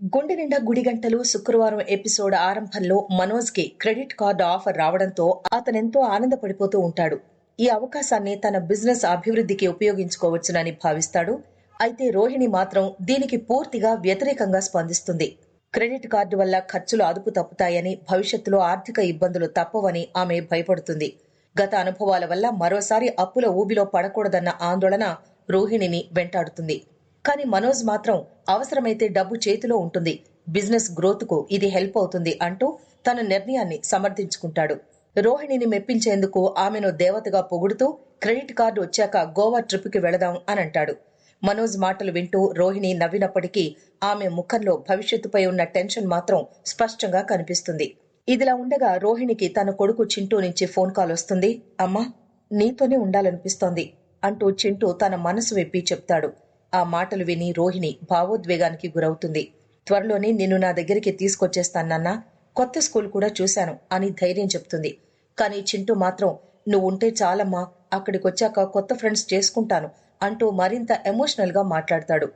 గుండె నిండా గుడి గంటలు శుక్రవారం ఎపిసోడ్ ఆరంభంలో మనోజ్కి క్రెడిట్ కార్డు ఆఫర్ రావడంతో అతనెంతో ఆనందపడిపోతూ ఉంటాడు. ఈ అవకాశాన్ని తన బిజినెస్ అభివృద్ధికి ఉపయోగించుకోవచ్చునని భావిస్తాడు. అయితే రోహిణి మాత్రం దీనికి పూర్తిగా వ్యతిరేకంగా స్పందిస్తుంది. క్రెడిట్ కార్డు వల్ల ఖర్చులు అదుపు తప్పుతాయని భవిష్యత్తులో ఆర్థిక ఇబ్బందులు తప్పవని ఆమె భయపడుతుంది. గత అనుభవాల వల్ల మరోసారి అప్పుల ఊబిలో పడకూడదన్న ఆందోళన రోహిణిని వెంటాడుతుంది. కానీ మనోజ్ మాత్రం అవసరమైతే డబ్బు చేతిలో ఉంటుంది. బిజినెస్ గ్రోత్కు ఇది హెల్ప్ అవుతుంది అంటూ తన నిర్ణయాన్ని సమర్థించుకుంటాడు. రోహిణిని మెప్పించేందుకు ఆమెను దేవతగా పొగుడుతూ క్రెడిట్ కార్డు వచ్చాక గోవా ట్రిప్కి వెళదాం అని అంటాడు మనోజ్ మాటలు వింటూ రోహిణి నవ్వినప్పటికీ ఆమె ముఖంలో భవిష్యత్తుపై ఉన్న టెన్షన్ మాత్రం స్పష్టంగా కనిపిస్తుంది. ఇదిలా ఉండగా రోహిణికి తన కొడుకు చింటూ నుంచి ఫోన్ కాల్ వస్తుంది. అమ్మా నీతోనే ఉండాలనిపిస్తోంది అంటూ చింటూ తన మనసు విప్పి చెప్తాడు. ఆ మాటలు విని రోహిణి భావోద్వేగానికి గురవుతుంది. త్వరలోనే నిన్ను నా దగ్గరికి తీసుకొచ్చేస్తానన్నా కొత్త స్కూల్ కూడా చూశాను అని ధైర్యం చెప్తుంది. కానీ చింటూ మాత్రం నువ్వు ఉంటే చాలమ్మా అక్కడికొచ్చాక కొత్త ఫ్రెండ్స్ చేసుకుంటాను అంటూ మరింత ఎమోషనల్గా మాట్లాడతాడు.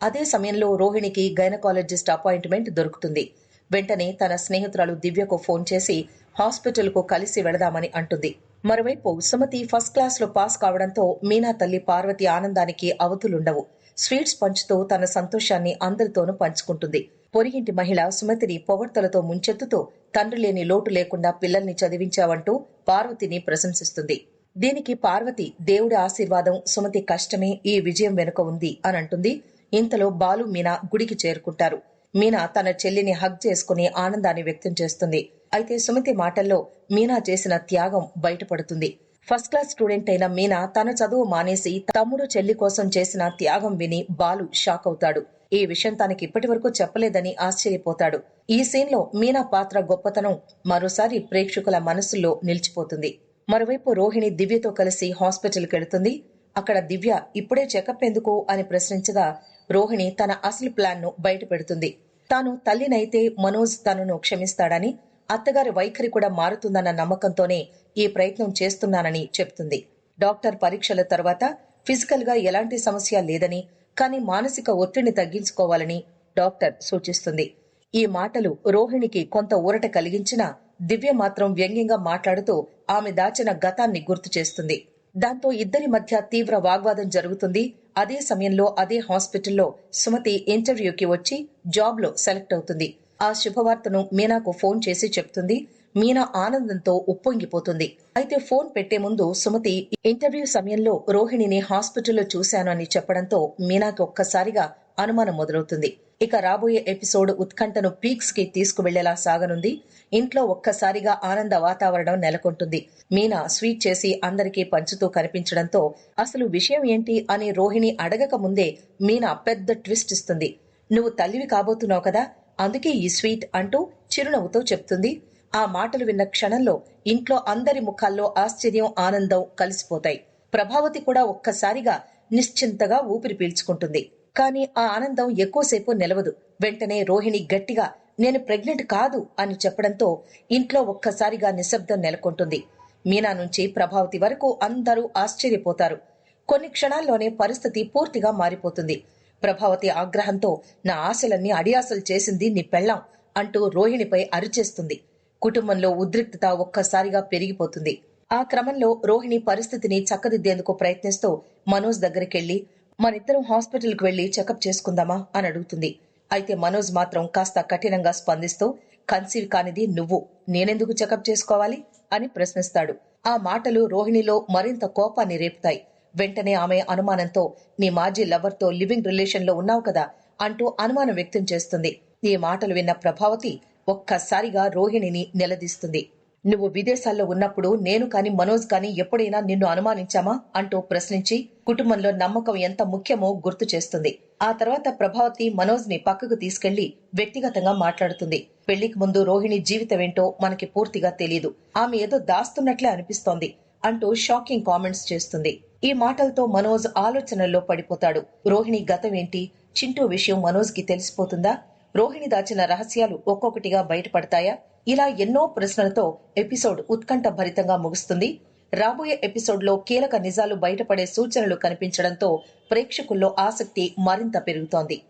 అదే సమయంలో రోహిణికి గైనకాలజిస్ట్ అపాయింట్మెంట్ దొరుకుతుంది. వెంటనే తన స్నేహితురాలు దివ్యకు ఫోన్ చేసి హాస్పిటల్కు కలిసి వెళదామని అంటుంది. మరోవైపు సుమతి ఫస్ట్ క్లాస్లో పాస్ కావడంతో మీనా తల్లి పార్వతి ఆనందానికి అవతులుండవు. స్వీట్స్ పంచుతూ తన సంతోషాన్ని అందరితోనూ పంచుకుంటుంది. పొరిగింటి మహిళ సుమతిని పొగడ్తలతో ముంచెత్తుతూ తండ్రి లేని లోటు లేకుండా పిల్లల్ని చదివించావంటూ పార్వతిని ప్రశంసిస్తుంది. దీనికి పార్వతి దేవుడి ఆశీర్వాదం సుమతి కష్టమే ఈ విజయం వెనుక ఉంది అని అంటుంది. ఇంతలో బాలు మీనా గుడికి చేరుకుంటారు. మీనా తన చెల్లిని హగ్ చేసుకుని ఆనందాన్ని వ్యక్తం చేస్తుంది. అయితే సుమతి మాటల్లో మీనా చేసిన త్యాగం బయటపడుతుంది. ఫస్ట్ క్లాస్ స్టూడెంట్ అయిన మీనా తన చదువు మానేసి తమ్ముడు చెల్లి కోసం చేసిన త్యాగం విని బాలు షాక్ అవుతాడు. ఈ విషయం తనకి ఇప్పటి వరకు చెప్పలేదని ఆశ్చర్యపోతాడు. ఈ సీన్లో మీనా పాత్ర గొప్పతనం మరోసారి ప్రేక్షకుల మనసుల్లో నిలిచిపోతుంది. మరోవైపు రోహిణి దివ్యతో కలిసి హాస్పిటల్కి వెళుతుంది. అక్కడ దివ్య ఇప్పుడే చెకప్ ఎందుకు? అని ప్రశ్నించగా రోహిణి తన అసలు ప్లాన్ను బయట పెడుతుంది తాను తల్లినైతే మనోజ్ తనను క్షమిస్తాడని అత్తగారి వైఖరి కూడా మారుతుందన్న నమ్మకంతోనే ఈ ప్రయత్నం చేస్తున్నానని చెప్తుంది. డాక్టర్ పరీక్షల తర్వాత ఫిజికల్గా ఎలాంటి సమస్య లేదని కానీ మానసిక ఒత్తిడిని తగ్గించుకోవాలని డాక్టర్ సూచిస్తుంది. ఈ మాటలు రోహిణికి కొంత ఊరట కలిగించినా దివ్య మాత్రం వ్యంగ్యంగా మాట్లాడుతూ ఆమె దాచిన గతాన్ని గుర్తు చేస్తుంది. దాంతో ఇద్దరి మధ్య తీవ్ర వాగ్వాదం జరుగుతుంది. అదే సమయంలో అదే హాస్పిటల్లో సుమతి ఇంటర్వ్యూకి వచ్చి జాబ్లో సెలెక్ట్ అవుతుంది. ఆ శుభవార్తను మీనాకు ఫోన్ చేసి చెప్తుంది. మీనా ఆనందంతో ఉప్పొంగిపోతుంది. అయితే ఫోన్ పెట్టే ముందు సుమతి ఇంటర్వ్యూ సమయంలో రోహిణిని హాస్పిటల్లో చూశాను అని చెప్పడంతో మీనాకి ఒక్కసారిగా అనుమానం మొదలవుతుంది. ఇక రాబోయే ఎపిసోడ్ ఉత్కంఠను పీక్స్కి తీసుకువెళ్ళేలా సాగనుంది. ఇంట్లో ఒక్కసారిగా ఆనంద వాతావరణం నెలకొంటుంది. మీనా స్వీట్ చేసి అందరికీ పంచుతూ కనిపించడంతో అసలు విషయం ఏంటి? అని రోహిణి అడగక ముందే మీనా పెద్ద ట్విస్ట్ ఇస్తుంది. నువ్వు తల్లివి కాబోతున్నావు కదా అందుకే ఈ స్వీట్ అంటూ చిరునవ్వుతో చెప్తుంది. ఆ మాటలు విన్న క్షణంలో ఇంట్లో అందరి ముఖాల్లో ఆశ్చర్యం ఆనందం కలిసిపోతాయి. ప్రభావతి కూడా ఒక్కసారిగా నిశ్చింతగా ఊపిరి పీల్చుకుంటుంది. కానీ ఆ ఆనందం ఎక్కువసేపు నిలవదు. వెంటనే రోహిణి గట్టిగా నేను ప్రెగ్నెంట్ కాదు అని చెప్పడంతో ఇంట్లో ఒక్కసారిగా నిశ్శబ్దం నెలకొంటుంది. మీనా నుంచి ప్రభావతి వరకు అందరూ ఆశ్చర్యపోతారు. కొన్ని క్షణాల్లోనే పరిస్థితి పూర్తిగా మారిపోతుంది. ప్రభావతి ఆగ్రహంతో నా ఆశలన్నీ అడియాసలు చేసింది నీ పెళ్ళాం అంటూ రోహిణిపై అరిచేస్తుంది. కుటుంబంలో ఉద్రిక్తత ఒక్కసారిగా పెరిగిపోతుంది. ఆ క్రమంలో రోహిణి పరిస్థితిని చక్కదిద్దేందుకు ప్రయత్నిస్తూ మనోజ్ దగ్గరికెళ్ళి మనిద్దరం హాస్పిటల్కి వెళ్ళి చెకప్ చేసుకుందామా? అని అడుగుతుంది. అయితే మనోజ్ మాత్రం కాస్త కఠినంగా స్పందిస్తూ కన్సీవ్ కానిది నువ్వు. నేనెందుకు చెకప్ చేసుకోవాలి? అని ప్రశ్నిస్తాడు. ఆ మాటలు రోహిణిలో మరింత కోపాన్ని రేపుతాయి. వెంటనే ఆమె అనుమానంతో నీ మాజీ లవర్తో లివింగ్ రిలేషన్లో ఉన్నావు కదా అంటూ అనుమానం వ్యక్తం చేస్తుంది. ఈ మాటలు విన్న ప్రభావతి ఒక్కసారిగా రోహిణిని నిలదీస్తుంది. నువ్వు విదేశాల్లో ఉన్నప్పుడు నేను కాని మనోజ్ కాని ఎప్పుడైనా నిన్ను అనుమానించామా? అంటూ ప్రశ్నించి కుటుంబంలో నమ్మకం ఎంత ముఖ్యమో గుర్తు చేస్తుంది. ఆ తర్వాత ప్రభావతి మనోజ్ని పక్కకు తీసుకెళ్ళి వ్యక్తిగతంగా మాట్లాడుతుంది. పెళ్ళికి ముందు రోహిణి జీవితమేంటో మనకి పూర్తిగా తెలియదు ఆమె ఏదో దాస్తున్నట్లే అనిపిస్తోంది అంటూ షాకింగ్ కామెంట్స్ చేస్తుంది. ఈ మాటలతో మనోజ్ ఆలోచనల్లో పడిపోతాడు. రోహిణి గతం ఏంటి? చింటూ విషయం మనోజ్కి తెలిసిపోతుందా? రోహిణి దాచిన రహస్యాలు ఒక్కొక్కటిగా బయటపడతాయా? ఇలా ఎన్నో ప్రశ్నలతో ఎపిసోడ్ ఉత్కంఠ భరితంగా ముగుస్తుంది. రాబోయే ఎపిసోడ్లో కీలక నిజాలు బయటపడే సూచనలు కనిపించడంతో ప్రేక్షకుల్లో ఆసక్తి మరింత పెరుగుతోంది.